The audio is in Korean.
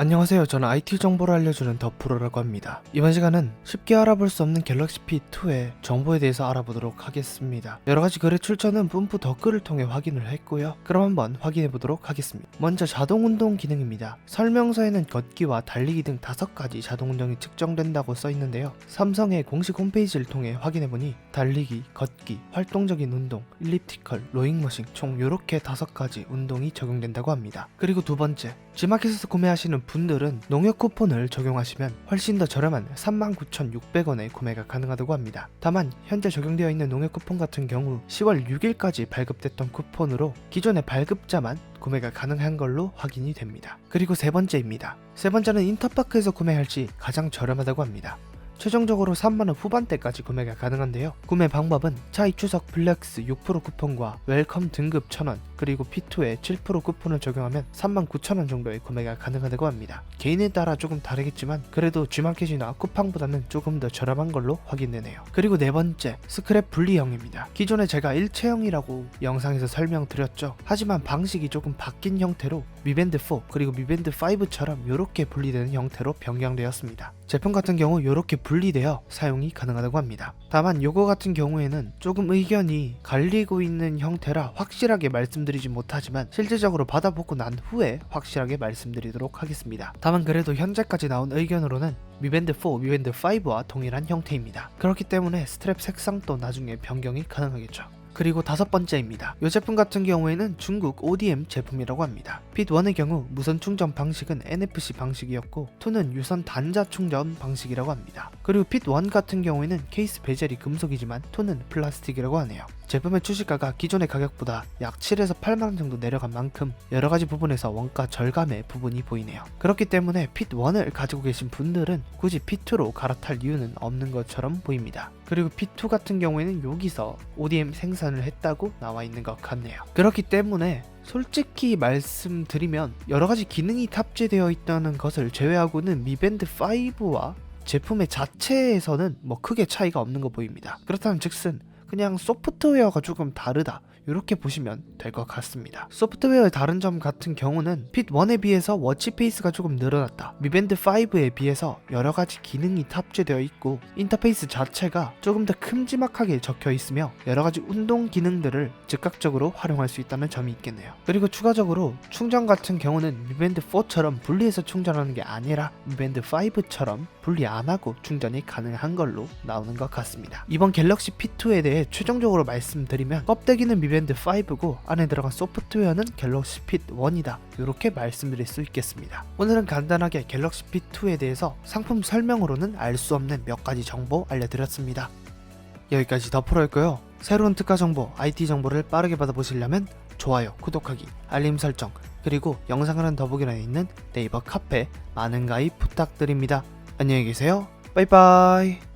안녕하세요. 저는 IT 정보를 알려주는 더프로라고 합니다. 이번 시간은 쉽게 알아볼 수 없는 갤럭시 P2의 정보에 대해서 알아보도록 하겠습니다. 여러 가지 글의 출처는 뿜프 댓글을 통해 확인을 했고요. 그럼 한번 확인해 보도록 하겠습니다. 먼저 자동 운동 기능입니다. 설명서에는 걷기와 달리기 등 다섯 가지 자동 운동이 측정된다고 써 있는데요. 삼성의 공식 홈페이지를 통해 확인해 보니 달리기, 걷기, 활동적인 운동, 일리프티컬, 로잉머신 총 요렇게 다섯 가지 운동이 적용된다고 합니다. 그리고 두 번째, G마켓에서 구매하시는 분들은 농협 쿠폰을 적용하시면 훨씬 더 저렴한 39,600원에 구매가 가능하다고 합니다. 다만 현재 적용되어 있는 농협 쿠폰 같은 경우 10월 6일까지 발급됐던 쿠폰으로 기존의 발급자만 구매가 가능한 걸로 확인이 됩니다. 그리고 세 번째입니다. 세 번째는 인터파크에서 구매할지 가장 저렴하다고 합니다. 최종적으로 3만원 후반대까지 구매가 가능한데요. 구매 방법은 차이 추석 플렉스 6% 쿠폰과 웰컴 등급 1000원 그리고 P2에 7% 쿠폰을 적용하면 39,000원 정도의 구매가 가능하다고 합니다. 개인에 따라 조금 다르겠지만 그래도 G마켓이나 쿠팡보다는 조금 더 저렴한 걸로 확인되네요. 그리고 네 번째 스크랩 분리형입니다. 기존에 제가 일체형이라고 영상에서 설명드렸죠. 하지만 방식이 조금 바뀐 형태로 미밴드 4 그리고 미밴드 5처럼 이렇게 분리되는 형태로 변경되었습니다. 제품 같은 경우 이렇게 분리되어 사용이 가능하다고 합니다. 다만 요거 같은 경우에는 조금 의견이 갈리고 있는 형태라 확실하게 말씀드리 지 못하지만 실질적으로 받아보고 난 후에 확실하게 말씀드리도록 하겠습니다. 다만 그래도 현재까지 나온 의견으로는 미밴드 4, 미밴드 5와 동일한 형태입니다. 그렇기 때문에 스트랩 색상도 나중에 변경이 가능하겠죠. 그리고 다섯 번째입니다. 이 제품 같은 경우에는 중국 ODM 제품이라고 합니다. 핏1의 경우 무선 충전 방식은 NFC 방식이었고 2는 유선 단자 충전 방식이라고 합니다. 그리고 핏1 같은 경우에는 케이스 베젤이 금속이지만 2는 플라스틱이라고 하네요. 제품의 출시가가 기존의 가격보다 약 7에서 8만원 정도 내려간 만큼 여러가지 부분에서 원가 절감의 부분이 보이네요. 그렇기 때문에 핏1을 가지고 계신 분들은 굳이 핏2로 갈아탈 이유는 없는 것처럼 보입니다. 그리고 핏2 같은 경우에는 여기서 ODM 생산 을 했다고 나와 있는 것 같네요. 그렇기 때문에 솔직히 말씀드리면 여러 가지 기능이 탑재되어 있다는 것을 제외하고는 미밴드 5와 제품의 자체에서는 뭐 크게 차이가 없는 거 보입니다. 그렇다는 즉슨 그냥 소프트웨어가 조금 다르다. 이렇게 보시면 될 것 같습니다. 소프트웨어의 다른 점 같은 경우는 핏1에 비해서 워치 페이스가 조금 늘어났다. 미밴드 5에 비해서 여러 가지 기능이 탑재되어 있고 인터페이스 자체가 조금 더 큼지막하게 적혀 있으며 여러 가지 운동 기능들을 즉각적으로 활용할 수 있다는 점이 있겠네요. 그리고 추가적으로 충전 같은 경우는 미밴드 4처럼 분리해서 충전하는 게 아니라 미밴드 5처럼 분리 안 하고 충전이 가능한 걸로 나오는 것 같습니다. 이번 갤럭시 P2에 대해 최종적으로 말씀드리면 껍데기는 미밴드 5고 안에 들어간 소프트웨어는 갤럭시 핏 1이다. 이렇게 말씀드릴 수 있겠습니다. 오늘은 간단하게 갤럭시 P2에 대해서 상품 설명으로는 알 수 없는 몇 가지 정보 알려드렸습니다. 여기까지 더 프로였고요. 새로운 특가 정보, IT 정보를 빠르게 받아보시려면 좋아요, 구독하기, 알림 설정, 그리고 영상을 한 더보기란에 있는 네이버 카페 많은 가입 부탁드립니다. 안녕히 계세요. 빠이빠이.